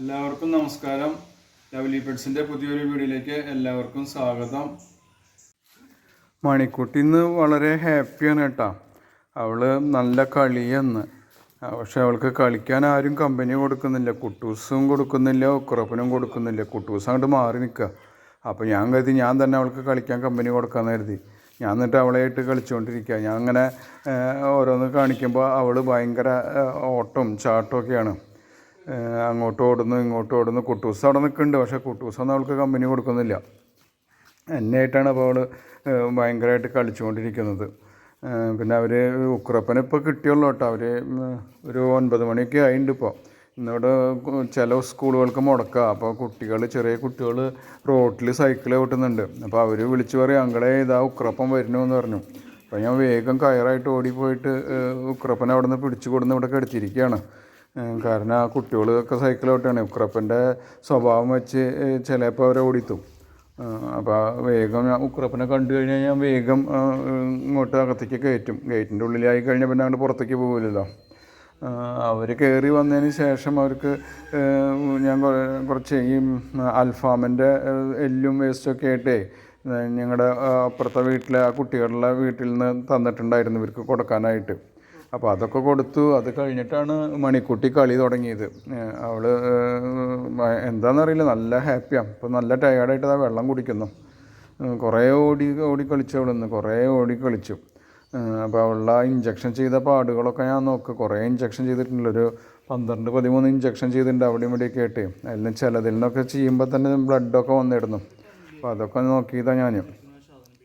എല്ലാവർക്കും നമസ്കാരം. ലവ്ലി പെഡ്സിന്റെ പുതിയൊരു വീഡിയോയിലേക്ക് എല്ലാവർക്കും സ്വാഗതം. മണിക്കുട്ടി ഇന്ന് വളരെ ഹാപ്പിയാണ് കേട്ടോ. അവൾ നല്ല കളിയെന്ന് പക്ഷെ അവൾക്ക് കളിക്കാൻ ആരും കമ്പനി കൊടുക്കുന്നില്ല. കുട്ടൂസും കൊടുക്കുന്നില്ല ഉക്കുറപ്പനും കൊടുക്കുന്നില്ല. കുട്ടൂസ് അങ്ങോട്ട് മാറി നിൽക്കുക. അപ്പോൾ ഞാൻ കരുതി ഞാൻ തന്നെ അവൾക്ക് കളിക്കാൻ കമ്പനി കൊടുക്കാമെന്ന് കരുതി. ഞാൻ എന്നിട്ട് അവളായിട്ട് കളിച്ചുകൊണ്ടിരിക്കുക. ഞാൻ അങ്ങനെ ഓരോന്ന് കാണിക്കുമ്പോൾ അവൾ ഭയങ്കര ഓട്ടം ചാട്ടമൊക്കെയാണ് അങ്ങോട്ട് ഓടുന്നു ഇങ്ങോട്ടും ഓടുന്നു കുട്ടൂസ് അവിടെ നിൽക്കുന്നുണ്ട്. പക്ഷേ കുട്ടൂസൊന്നും അവൾക്ക് കമ്പനി കൊടുക്കുന്നില്ല. എന്നെയായിട്ടാണ് അപ്പോൾ അവൾ ഭയങ്കരമായിട്ട് കളിച്ചുകൊണ്ടിരിക്കുന്നത്. പിന്നെ അവർ ഉക്രപ്പനെ ഇപ്പോൾ കിട്ടിയുള്ളൂ കേട്ടോ. അവർ ഒരു ഒൻപത് മണിയൊക്കെ ആയിട്ടുണ്ട് ഇപ്പോൾ ഇന്നിവിടെ ചില സ്കൂളുകൾക്ക് മുടക്കുക അപ്പോൾ കുട്ടികൾ ചെറിയ കുട്ടികൾ റോട്ടിൽ സൈക്കിൾ ഓട്ടുന്നുണ്ട്. അപ്പോൾ അവർ വിളിച്ച് പറയും അങ്ങളെ ഇതാ ഉക്രപ്പം വരുന്നു എന്ന് പറഞ്ഞു. അപ്പോൾ ഞാൻ വേഗം കയറായിട്ട് ഓടിപ്പോയിട്ട് ഉക്രപ്പനെ അവിടെ നിന്ന് പിടിച്ചു കൊടുന്ന് ഇവിടെ കിടത്തിയിരിക്കുകയാണ്. ഏഹ് കാരണം ആ കുട്ടികളൊക്കെ സൈക്കിൾ ഓട്ടാണ് ഉക്രപ്പന്റെ സ്വഭാവം വെച്ച് ചിലപ്പോൾ അവരെ ഓടിത്തും. അപ്പോൾ വേഗം ഞാൻ ഉക്രപ്പനെ കണ്ടു കഴിഞ്ഞാൽ ഞാൻ വേഗം ഇങ്ങോട്ട് അകത്തേക്ക് കയറ്റും. ഗേറ്റിന്റെ ഉള്ളിലായി കഴിഞ്ഞാൽ പിന്നെ അങ്ങോട്ട് പുറത്തേക്ക് പോകില്ലല്ലോ അവർ കയറി വന്നതിന് ശേഷം അവർക്ക് ഞാൻ കുറച്ച് ഈ അൽഫാമിന്റെ എല്ലും വേസ്റ്റൊക്കെ ആയിട്ടേ ഞങ്ങളുടെ അപ്പുറത്തെ വീട്ടിലെ ആ കുട്ടികളുടെ വീട്ടിൽ നിന്ന് തന്നിട്ടുണ്ടായിരുന്നു ഇവർക്ക് കൊടുക്കാനായിട്ട്. അപ്പോൾ അതൊക്കെ കൊടുത്തു. അത് കഴിഞ്ഞിട്ടാണ് മണിക്കുട്ടി കളി തുടങ്ങിയത്. അവൾ എന്താണെന്നറിയില്ല നല്ല ഹാപ്പിയാണ് ഇപ്പോൾ നല്ല ടയേർഡായിട്ട് ആ വെള്ളം കുടിക്കുന്നു. കുറേ ഓടി ഓടി കളിച്ചു അവിടെ കുറേ ഓടി കളിച്ചു. അപ്പോൾ അവളുടെ ഇഞ്ചക്ഷൻ ചെയ്ത പാടുകളൊക്കെ ഞാൻ നോക്കുക കുറേ ഇഞ്ചക്ഷൻ ചെയ്തിട്ടുണ്ട്. ഒരു പന്ത്രണ്ട് പതിമൂന്ന് ഇഞ്ചക്ഷൻ ചെയ്തിട്ടുണ്ട് അവിടെയും ഇവിടെയൊക്കെ ആയിട്ട്. അതിൽ ചിലതിൽ നിന്നൊക്കെ ചെയ്യുമ്പോൾ തന്നെ ബ്ലഡൊക്കെ വന്നിടുന്നു. അപ്പോൾ അതൊക്കെ നോക്കിയതാണ് ഞാൻ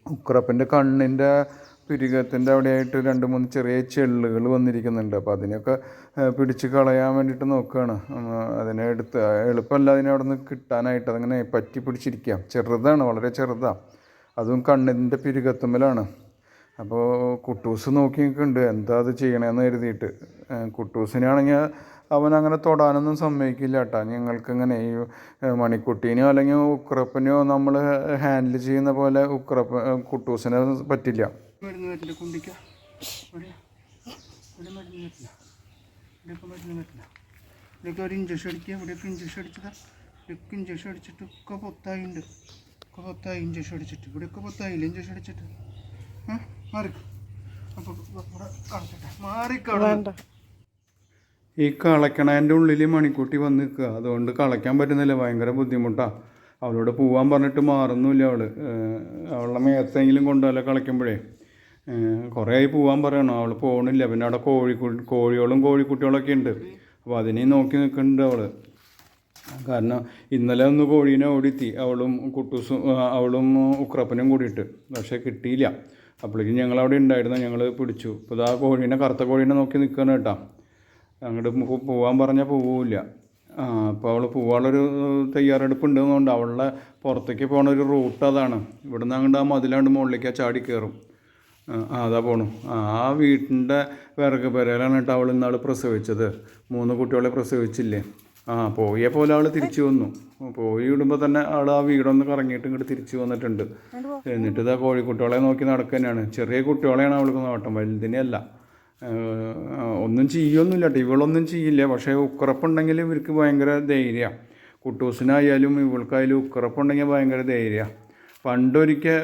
ഉക്രപ്പിന്റെ കണ്ണിന്റെ പിരികത്തിന്റെ അവിടെയായിട്ട് രണ്ട് മൂന്ന് ചെറിയ ചെള്ളുകൾ വന്നിരിക്കുന്നുണ്ട്. അപ്പോൾ അതിനൊക്കെ ഏഹ്, പിടിച്ച് കളയാൻ വേണ്ടിയിട്ട് നോക്കുകയാണ് അതിനെ എടുത്ത് എളുപ്പമല്ല അതിനെ അവിടെ നിന്ന് കിട്ടാനായിട്ട്. അതങ്ങനെ പറ്റി പിടിച്ചിരിക്കുക ചെറുതാണ് വളരെ ചെറുതാണ് അതും കണ്ണിന്റെ പിരികത്തുമ്മലാണ്. അപ്പോൾ കുട്ടൂസ് നോക്കി നിൽക്കുന്നുണ്ട് എന്താ അത് ചെയ്യണമെന്ന് കരുതിയിട്ട്. കുട്ടൂസിനാണെങ്കിൽ അവൻ അങ്ങനെ തൊടാനൊന്നും സമ്മതിക്കില്ല കേട്ടോ. ഞങ്ങൾക്കിങ്ങനെ ഈ മണിക്കുട്ടീനെയോ അല്ലെങ്കിൽ ഉക്രപ്പനെയോ നമ്മൾ ഹാൻഡിൽ ചെയ്യുന്ന പോലെ ഉക്രപ്പ കുട്ടൂസിനെ പറ്റില്ല. മരുന്ന് വരത്തില്ല കുണ്ടിക്ക. ഇവിടെ ഇവിടെ മരുന്ന് പറ്റില്ല ഇവിടെയൊക്കെ മരുന്ന് പറ്റില്ല ഇവിടെയൊക്കെ ഒരു ഇഞ്ചക്ഷൻ അടിക്കുക ഇവിടെയൊക്കെ ഇഞ്ചക്ഷൻ അടിച്ചതാ. ഇവിടെയൊക്കെ ഇഞ്ചക്ഷൻ അടിച്ചിട്ട് ഒക്കെ പൊത്തായിണ്ട്. ഒക്കെ പൊത്തായി ഇഞ്ചക്ഷൻ അടിച്ചിട്ട്. ഇവിടെയൊക്കെ പൊത്തായില്ല ഇഞ്ചക്ഷൻ അടിച്ചിട്ട്? ആ മാറി. അപ്പോൾ ഇവിടെ കളച്ചട്ടെ മാറി കളണ്ട ഈ കളക്കണേന്റെ ഉള്ളിൽ മണിക്കുട്ടി വന്ന് നിൽക്കുക അതുകൊണ്ട് കളയ്ക്കാൻ പറ്റുന്നില്ല. ഭയങ്കര ബുദ്ധിമുട്ടാണ് അവളോട് പോവാൻ പറഞ്ഞിട്ട് മാറുന്നില്ല അവൾ. അവളുടെ മേത്തെങ്കിലും കൊണ്ടുപോലെ കളിക്കുമ്പോഴേ കുറേ ആയി പോവാൻ പറയണം. അവൾ പോകണില്ല പിന്നെ അവിടെ കോഴി കോഴികളും കോഴിക്കുട്ടികളൊക്കെ ഉണ്ട്. അപ്പോൾ അതിനെയും നോക്കി നിൽക്കുന്നുണ്ട് അവൾ കാരണം ഇന്നലെ ഒന്ന് കോഴീനെ ഓടിത്തി അവളും കുട്ടൂസും അവളും ഉക്രപ്പനും കൂടിയിട്ട്. പക്ഷേ കിട്ടിയില്ല. അപ്പോഴേക്കും ഞങ്ങൾ അവിടെ ഉണ്ടായിരുന്നു. ഞങ്ങൾ പിടിച്ചു. ഇപ്പോൾ ആ കോഴീനെ കറുത്ത കോഴീനെ നോക്കി നിൽക്കുകയാണ് കേട്ടോ. അങ്ങോട്ട് പോകാൻ പറഞ്ഞാൽ പോവില്ല. അപ്പോൾ അവൾ പോവാനുള്ളൊരു തയ്യാറെടുപ്പ് ഉണ്ടെന്നുകൊണ്ട് അവളുടെ പുറത്തേക്ക് പോകണ ഒരു റൂട്ട് അതാണ്. ഇവിടുന്ന് അങ്ങോട്ട് ആ മതിലാണ്ട് മുകളിലേക്ക് ആ ചാടി കയറും ആ, അതാ പോണു. ആ വീട്ടിന്റെ വിറക് പെരയിലാണ് കേട്ടോ അവൾ ഇന്നാൾ പ്രസവിച്ചത്. മൂന്ന് കുട്ടികളെ പ്രസവിച്ചില്ലേ? ആ പോയ പോലെ അവൾ തിരിച്ചു വന്നു. പോയി വിടുമ്പോൾ തന്നെ അവൾ ആ വീടൊന്ന് കറങ്ങിയിട്ട് ഇങ്ങോട്ട് തിരിച്ചു വന്നിട്ടുണ്ട്. എന്നിട്ട് ഇതാ കോഴിക്കുട്ടികളെ നോക്കി നടക്കുക തന്നെയാണ് ചെറിയ കുട്ടികളെയാണ് അവൾക്ക് നോട്ടം. വലുതിനെയല്ല. ഒന്നും ചെയ്യൊന്നുമില്ല കേട്ടോ. ഇവളൊന്നും ചെയ്യില്ല. പക്ഷേ ഉക്കറപ്പുണ്ടെങ്കിൽ ഇവർക്ക് ഭയങ്കര ധൈര്യമാണ് കുട്ടൂസിനായാലും ഇവൾക്കായാലും ഉക്കറപ്പുണ്ടെങ്കിൽ ഭയങ്കര ധൈര്യമാണ് പണ്ടൊരിക്കൽ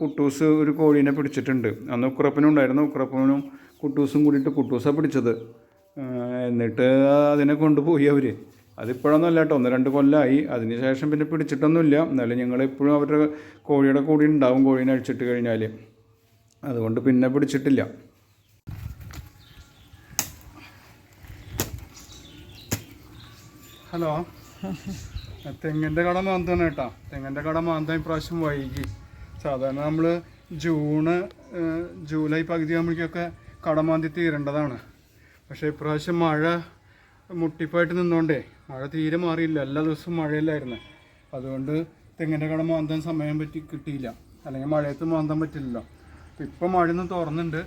കുട്ടൂസ് ഒരു കോഴീനെ പിടിച്ചിട്ടുണ്ട്. അന്ന് ഉക്രപ്പനും ഉണ്ടായിരുന്നു. ഉക്രപ്പനും കുട്ടൂസും കൂടിയിട്ട് കുട്ടൂസാണ് പിടിച്ചത്. എന്നിട്ട് അതിനെ കൊണ്ടുപോയി അവർ അതിപ്പോഴൊന്നും അല്ല കേട്ടോ. ഒന്ന് രണ്ട് കൊല്ലമായി അതിന് ശേഷം പിന്നെ പിടിച്ചിട്ടൊന്നുമില്ല. എന്നാലും ഞങ്ങൾ എപ്പോഴും അവരുടെ കോഴിയുടെ കൂടി ഉണ്ടാവും കോഴീനെ അഴിച്ചിട്ട് കഴിഞ്ഞാൽ അതുകൊണ്ട് പിന്നെ പിടിച്ചിട്ടില്ല. ഹലോ. തെങ്ങിന്റെ കട മാന്താണ് കേട്ടോ. തെങ്ങിന്റെ കട മാന്താൻ ഇപ്രാവശ്യം വൈകി. സാധാരണ നമ്മൾ ജൂണ് ജൂലൈ പകുതി ആകുമ്പോഴേക്കൊക്കെ കട മാന്തി തീരേണ്ടതാണ്. പക്ഷേ ഇപ്രാവശ്യം മഴ മുട്ടിപ്പായിട്ട് നിന്നോണ്ടേ മഴ തീരെ മാറിയില്ല. എല്ലാ ദിവസവും മഴയില്ലായിരുന്നു. അതുകൊണ്ട് തെങ്ങിന്റെ കട മാന്താൻ സമയം പറ്റി കിട്ടിയില്ല. അല്ലെങ്കിൽ മഴയത്ത് മാന്താൻ പറ്റില്ലല്ലോ. അപ്പം ഇപ്പം മഴ ഒന്ന് തുറന്നുണ്ട്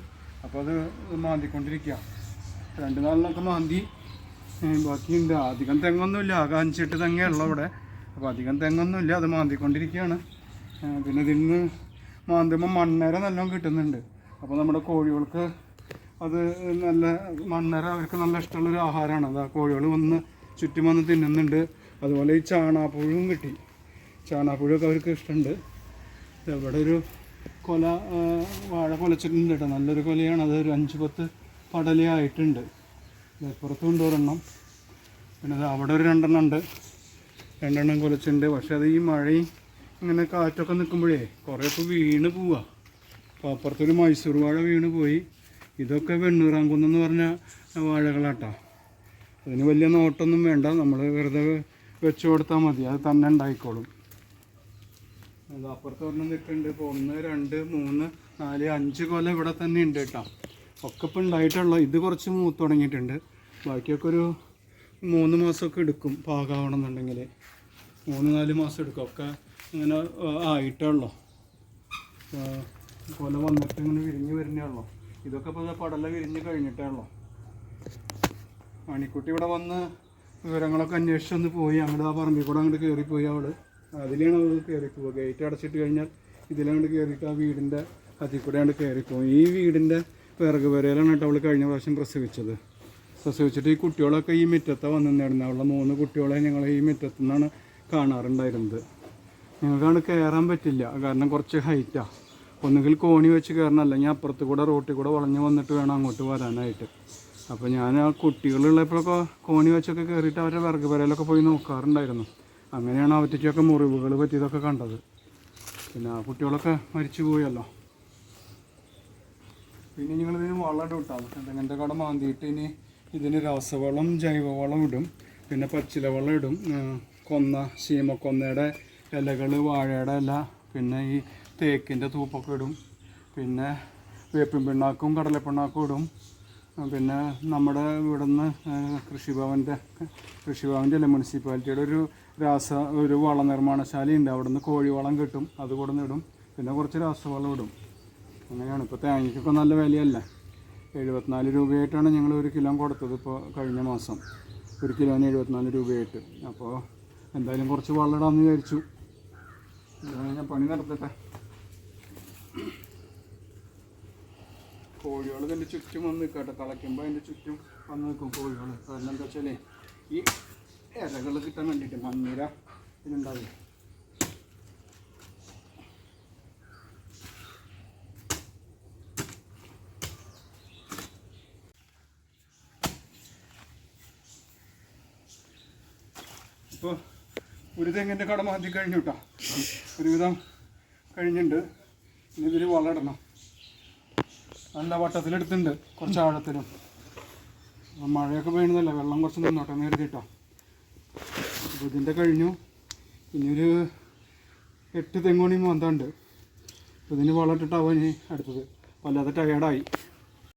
അപ്പോൾ അത് മാന്തിക്കൊണ്ടിരിക്കുക രണ്ട് നാളിനൊക്കെ മാന്തി ബാക്കിയുണ്ട്. അധികം തെങ്ങൊന്നുമില്ല. ആകെ അഞ്ചെട്ട് തെങ്ങേ ഉള്ളൂ അപ്പോൾ അധികം തെങ്ങൊന്നുമില്ല. അത് മാന്തിക്കൊണ്ടിരിക്കുകയാണ്. പിന്നെ ഇതിൽ നിന്ന് മാന്തുമ്പോൾ മണ്ണര നല്ലോണം കിട്ടുന്നുണ്ട്. അപ്പോൾ നമ്മുടെ കോഴികൾക്ക് അത് നല്ല മണ്ണര അവർക്ക് നല്ല ഇഷ്ടമുള്ളൊരു ആഹാരമാണ് അത് ആ കോഴികൾ വന്ന് ചുറ്റും വന്ന് തിന്നുന്നുണ്ട്. അതുപോലെ ഈ ചാണാപ്പുഴും കിട്ടി. ചാണാപ്പുഴൊക്കെ അവർക്ക് ഇഷ്ടമുണ്ട്. ഇവിടെ ഒരു കൊല വാഴ കൊലച്ചിട്ടുണ്ട് കേട്ടോ. നല്ലൊരു കൊലയാണ്. അത് ഒരു അഞ്ച് പത്ത് പടലയായിട്ടുണ്ട്. അപ്പുറത്തുണ്ട് ഒരെണ്ണം പിന്നെ അത് അവിടെ ഒരു രണ്ടെണ്ണം ഉണ്ട്. രണ്ടെണ്ണം കൊലച്ചിട്ടുണ്ട് പക്ഷെ അത് ഈ മഴയും ഇങ്ങനെ കാറ്റൊക്കെ നിൽക്കുമ്പോഴേ കുറേയൊക്കെ വീണ് പോവുക അപ്പോൾ അപ്പുറത്തൊരു മൈസൂർ വാഴ വീണ് പോയി. ഇതൊക്കെ വെണ്ണൂറാങ്കുന്നെന്ന് പറഞ്ഞ വാഴകളാട്ടോ. അതിന് വലിയ നോട്ടൊന്നും വേണ്ട. നമ്മൾ വെറുതെ വെച്ച് കൊടുത്താൽ മതി. അത് തന്നെ ഉണ്ടായിക്കോളും. അപ്പുറത്ത് ഒരെണ്ണം നിൽക്കുന്നുണ്ട്. ഇപ്പോൾ ഒന്ന് രണ്ട് മൂന്ന് നാല് അഞ്ച് കൊല ഇവിടെ തന്നെ ഉണ്ട് കേട്ടോ. ഒക്കെ ഇപ്പം ഉണ്ടായിട്ടുള്ള. ഇത് കുറച്ച് മൂത്ത് തുടങ്ങിയിട്ടുണ്ട്. ബാക്കിയൊക്കെ ഒരു മൂന്ന് മാസമൊക്കെ എടുക്കും പാകാവണമെന്നുണ്ടെങ്കിൽ മൂന്ന് നാല് മാസം എടുക്കും. ഒക്കെ ഇങ്ങനെ ആ, ആയിട്ടേ ഉള്ളൂ കൊല വന്നിട്ട് ഇങ്ങനെ വിരിഞ്ഞ് വരുന്നേ ഉള്ളൂ. ഇതൊക്കെ ഇപ്പോൾ പടല വിരിഞ്ഞ് കഴിഞ്ഞിട്ടേ ഉള്ളൂ. മണിക്കുട്ടി ഇവിടെ വന്ന് വിവരങ്ങളൊക്കെ അന്വേഷിച്ച് അന്വേഷിച്ചൊന്ന് പോയി. അങ്ങോട്ട് ആ പറമ്പിൽ കൂടെ അങ്ങോട്ട് കയറിപ്പോയി അവൾ. അതിലാണ് അവൾ കയറിപ്പോവുക ഗേറ്റ് അടച്ചിട്ട് കഴിഞ്ഞാൽ ഇതിലങ്ങോട്ട് കയറിയിട്ട് ആ വീടിന്റെ അതിൽ കൂടെ അങ്ങോട്ട് കയറിപ്പോവും ഈ വീടിന്റെ വിറക് വരയിലാണ് കേട്ടോ അവൾ കഴിഞ്ഞ പ്രാവശ്യം പ്രസവിച്ചത്. പ്രസവിച്ചിട്ട് ഈ കുട്ടികളൊക്കെ ഈ മുറ്റത്താണ് വന്നിരുന്നു അവളുടെ മൂന്ന് കുട്ടികളെ ഞങ്ങൾ ഈ മുറ്റത്തു നിന്നാണ് കാണാറുണ്ടായിരുന്നത്. ഞങ്ങൾക്കാണ് കയറാൻ പറ്റില്ല. കാരണം കുറച്ച് ഹൈറ്റാണ് ഒന്നുകിൽ കോണി വെച്ച് കയറണം അല്ലെങ്കിൽ അപ്പുറത്ത് കൂടെ റോട്ടിൽ കൂടെ വളഞ്ഞ് വന്നിട്ട് വേണം അങ്ങോട്ട് വരാനായിട്ട്. അപ്പോൾ ഞാൻ ആ കുട്ടികളുള്ളപ്പോഴൊക്കെ കോണി വെച്ചൊക്കെ കയറിയിട്ട് അവരുടെ വിറക് വരയിലൊക്കെ പോയി നോക്കാറുണ്ടായിരുന്നു. അങ്ങനെയാണ് അവറ്റയ്ക്കൊക്കെ മുറിവുകൾ പറ്റിയതൊക്കെ കണ്ടത്. പിന്നെ ആ കുട്ടികളൊക്കെ മരിച്ചു പോയല്ലോ പിന്നെ നിങ്ങൾ ഇതിന് വളം ഇടും കേട്ടോ എന്തെങ്കിലും കട മാന്തിയിട്ട് ഇനി ഇതിന് രാസവളം ജൈവവളം ഇടും. പിന്നെ പച്ചില വളം ഇടും കൊന്ന ശീമക്കൊന്നയുടെ ഇലകൾ വാഴയുടെ ഇല പിന്നെ ഈ തേക്കിന്റെ തൂപ്പൊക്കെ ഇടും. പിന്നെ വേപ്പിൻ പിണ്ണാക്കും കടലപ്പിണ്ണാക്കും ഇടും. പിന്നെ നമ്മുടെ ഇവിടുന്ന് കൃഷിഭവന്റെ കൃഷിഭവന്റെ അല്ല മുനിസിപ്പാലിറ്റിയുടെ ഒരു രാസ ഒരു വളനിർമ്മാണശാലയുണ്ട് അവിടുന്ന് കോഴിവളം കിട്ടും. അത് കൊടുന്ന് ഇടും. പിന്നെ കുറച്ച് രാസവളം ഇടും. അങ്ങനെയാണ്. ഇപ്പോൾ തേങ്ങയ്ക്കൊക്കെ നല്ല വിലയല്ല? എഴുപത്തിനാല് രൂപയായിട്ടാണ് ഞങ്ങൾ ഒരു കിലോ കൊടുത്തത് ഇപ്പോൾ കഴിഞ്ഞ മാസം. ഒരു കിലോന് എഴുപത്തിനാല് രൂപയായിട്ട്. അപ്പോൾ എന്തായാലും കുറച്ച് വെള്ളമിടാമെന്ന് വിചാരിച്ചു. ഞാൻ പണി നടത്തട്ടെ. കോഴികൾ ഇതിന്റെ ചുറ്റും വന്ന് നിൽക്കട്ടെ കളയ്ക്കുമ്പോൾ അതിന്റെ ചുറ്റും വന്ന് നിൽക്കും കോഴികൾ കാരണം എന്താ വെച്ചാലേ ഈ ഇലകൾ കിട്ടാൻ വേണ്ടിയിട്ട് മണ്ണിര ഇതിനുണ്ടാവില്ല? ഇപ്പോൾ ഒരു തെങ്ങിന്റെ കട മാറ്റി കഴിഞ്ഞു കേട്ടോ ഒരുവിധം കഴിഞ്ഞിട്ടുണ്ട് ഇനി ഇതിൽ വളരണം നല്ല വട്ടത്തിലെടുത്തിട്ടുണ്ട് കുറച്ച് ആഴത്തിലും. അപ്പം മഴയൊക്കെ പെയ്യുന്നതല്ല വെള്ളം കുറച്ച് നിന്നോട്ടെ കേട്ടോ അപ്പോൾ ഇതിന്റെ കഴിഞ്ഞു. ഇനി ഒരു എട്ട് തെങ്ങോണി അപ്പോൾ ഇതിന് വളമിട്ടിട്ടാവും ഇനി അടുത്തത്. വല്ലാതെ ടയേർഡായി